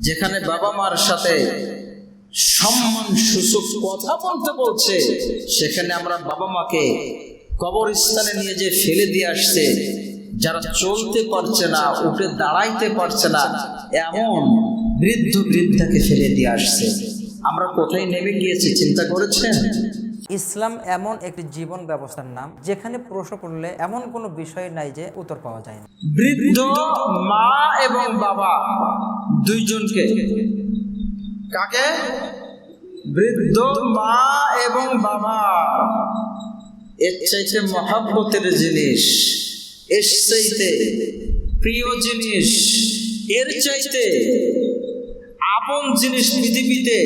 যেখানে বাবা মার সাথে সম্মান সূচক কথা বলতে বলছে সেখানে আমরা বাবা মাকে কবরস্থানে নিয়ে যে ফেলে দিয়ে আসছে। যারা চলতে পারছে না উঠে দাঁড়াইতে পারছে না এমন বৃদ্ধ বৃদ্ধাকে ফেলে দিয়ে আসছে। আমরা কোথায় নেমে গিয়েছি চিন্তা করেছেন? ইসলাম এমন একটি জীবন ব্যবস্থার নাম যেখানে প্রশ্ন করলে এমন কোনো বিষয় নাই যে উত্তর পাওয়া যায় না। বৃদ্ধ মা এবং বাবা দুইজনকে। কাকে? বৃদ্ধ মা এবং বাবা। এর চাইতে মহাব্বতের জিনিস এর চাইতে প্রিয় জিনিস এর চাইতে আপন জিনিস পৃথিবীতে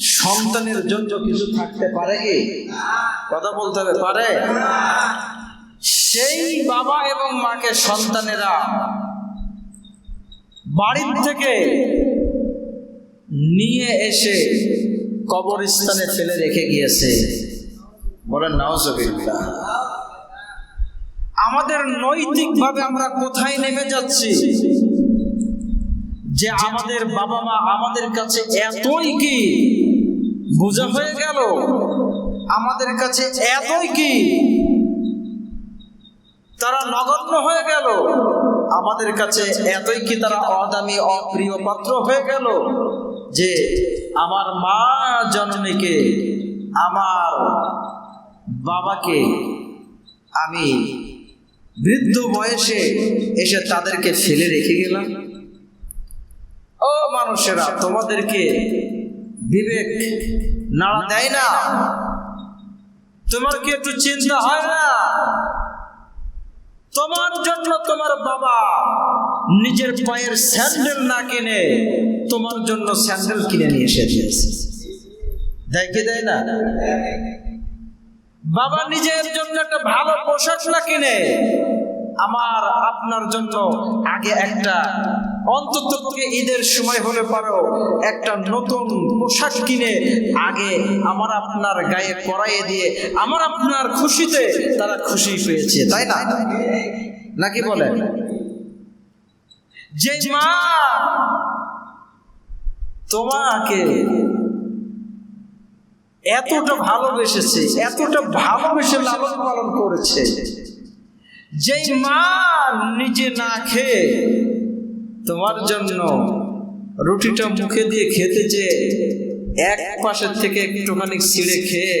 সন্তানের জন্য কিছু থাকতে পারে কি? কথা বলতে হবে পারে? সেই বাবা এবং মাকে সন্তানেরা বাড়ির থেকে নিয়ে এসে কবরস্থানে ফেলে রেখে গিয়েছে। বলেন নাওজবিল্লাহ আমাদের নৈতিকভাবে আমরা কোথায় নেমে যাচ্ছি? যে আমাদের বাবা মা আমাদের কাছে এতই কি বোঝা হয়ে গেল? আমাদের কাছে এতই কি তারা নগণ্য হয়ে গেল? আমাদের কাছে এতই কি তারা অদামি অপ্রিয় পাত্র হয়ে গেল যে আমার মা জননীকে, আমার বাবাকে আমি বৃদ্ধ বয়সে এসে তাদেরকে ফেলে রেখে গেলাম। ও মানুষেরা, তোমাদেরকে বিবেক নাড়া দেয় না। তোমার কি একটু চিন্তা হয় না? তোমার জন্য তোমার বাবা নিজের পায়ের স্যান্ডেল না কিনে তোমার জন্য স্যান্ডেল কিনে নিয়ে এসে দিয়েছে। দেয় দেয় না? বাবা নিজের জন্য একটা ভালো পোশাক না কিনে আমার আপনার জন্য আগে একটা অন্তত ঈদের সময় হলে পারো একটা নতুন পোশাক কিনে আগে আমার আপনার গায়ে পরাইয়ে দিয়ে আমার আপনার খুশিতে তারা খুশি পেয়েছে তাই না? নাকি বলে যে মা তোমাকে এতটা ভালোবেসেছে এতটা ভালোবেসে লালন পালন করেছে। যেই মা নিজে না খেয়ে তোমার জন্য রুটিটা মুখে দিয়ে খেতে যে এক পাশের থেকে একটুখানি ছিঁড়ে খেয়ে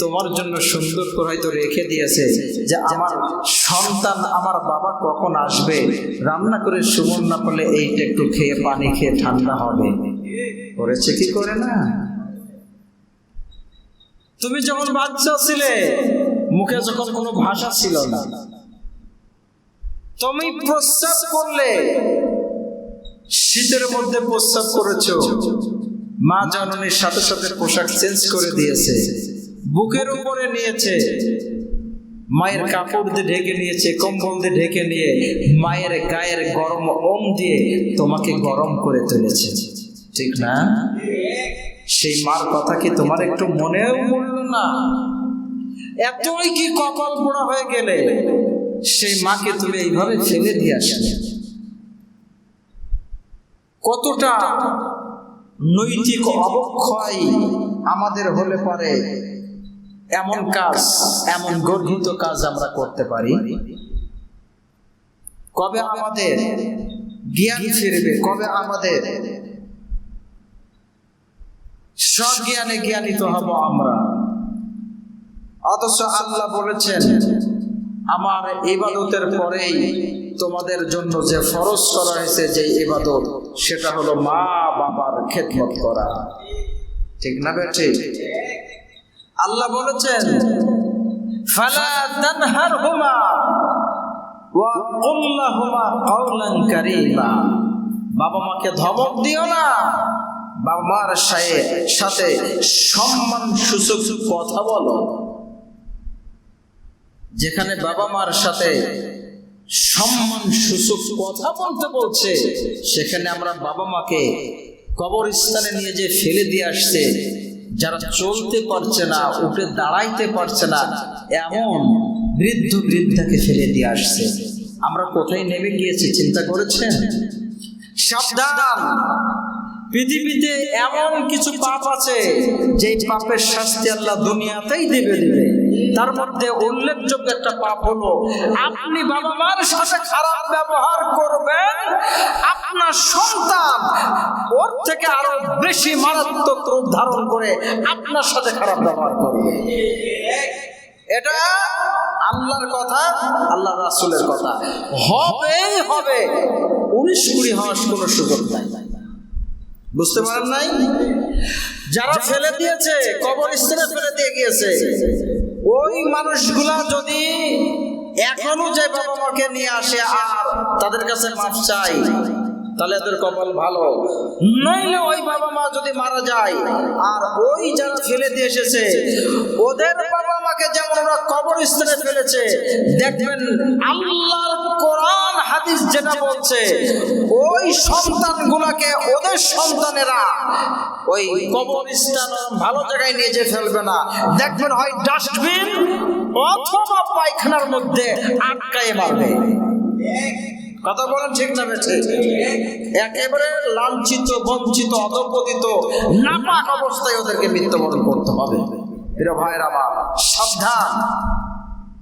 তোমার জন্য সুন্দর করে হয়তো রেখে দিয়েছে যে আমার সন্তান আমার বাবা কখন আসবে? রান্না করে সুমন না পেলে এইটা একটু খেয়ে পানি খেয়ে ঠান্ডা হবে। করেছে কি করে না? তুমি যখন বাচ্চা ছিলে, মুখে যখন কোনো ভাষা ছিল না, তুমি প্রস্রাব করলে শীতের মধ্যে প্রস্রাব করেছ? মা জননীর সাথে সাথে পোশাক চেঞ্জ করে দিয়েছে। বুকের উপরে নিয়েছে। মায়ের কাপড় দিয়ে ঢেকে নিয়েছে, কম্বল দিয়ে ঢেকে নিয়ে মায়ের গায়ের গরম ওম দিয়ে তোমাকে গরম করে তুলেছে। ঠিক না? সেই মার কথা কি তোমার একটু মনেও পড়ল না? এতই কি কপাল পোড়া হয়ে গেলে? সেই মাকে তুমি এইভাবে ফেলে দিয়ে আসলে? কতটা নৈতিক অবক্ষয় আমাদের হলে পারে? এমন কাজ এমন গর্হিত কাজ আমরা করতে পারি। কবে আমাদের জ্ঞান ফিরবে? কবে আমাদের সজ্ঞানে জ্ঞানিত হব আমরা? অথচ আল্লাহ বলেছেন আমার ইবাদতের পরেই তোমাদের জন্য যে ফরজ করা হয়েছে যে ইবাদত, সেটা হলো মা বাবার খেদমত করা। ঠিক না বেঠে আল্লাহ বলেছেন, ফালা তানহারহুমা ওয়া কুল লাহুমা কাওলান কারীমা। বাবা মাকে ধমক দিও না। বাবা মার সাথে সম্মান সূচক কথা বলো। যেখানে বাবা মার সাথে সম্মান সূচক কথা বলতে বলছে, সেখানে আমরা বাবা মাকে কবরস্থানে নিয়ে যে ফেলে দিয়ে আসছে। যারা চলতে পারছে না, উঠে দাঁড়াইতে পারছে না, এমন বৃদ্ধ বৃদ্ধাকে ফেলে দিয়ে আসছে। আমরা কোথায় নেমে গিয়েছি, চিন্তা করেছেন? সাবধান! পৃথিবীতে এমন কিছু পাপ আছে যে পাপের শাস্তি আল্লাহ দুনিয়াতেই দেবে, দিবে। তার মধ্যে উল্লেখযোগ্য একটা পাপ হলো, আপনি বাবা মার সাথে খারাপ ব্যবহার করবেন, আপনার সন্তান ওর থেকে আরও বেশি মারাত্মক রূপ ধারণ করে আপনার সাথে খারাপ ব্যবহার করবে। এটা আল্লাহর কথা আল্লাহ রাসুলের কথা। হবেই হবে। উনিশ কুড়ি হওয়ার কোনো সুযোগ নাই। বুঝতে পারেন নাই? যারা ফেলে দিয়েছে কবর স্থানে ফেলে দিয়ে গিয়েছে ওই মানুষগুলা যদি এখনও যে বাবা মাকে নিয়ে আসে আর তাদের কাছে মাপ চাই তাহলে এদের কপাল ভালো। নইলে ওই বাবা মা যদি মারা যায় আর ওই যারা ফেলে দিয়ে এসেছে ওদের বাবা মাকে যেমন ওরা কবর স্থানে ফেলেছে দেখবেন কোরআন হাদিস যেটা বলছে, ওই সন্তানগুলোকে ওদের সন্তানেরা ওই কবরস্থান ভালো জায়গায় নিয়ে যেয়ে ফেলবে না। দেখবেন হয় ডাস্টবিন অথবা পায়খানার মধ্যে আটকায় মারবে। কথা বলেন ঠিক না বেছে একেবারে লাঞ্ছিত, বঞ্চিত, অধপতিত, নাপাক অবস্থায় ওদেরকে মৃত্যুবরণ করতে হবে। ভাইয়ের আমার, সাবধান।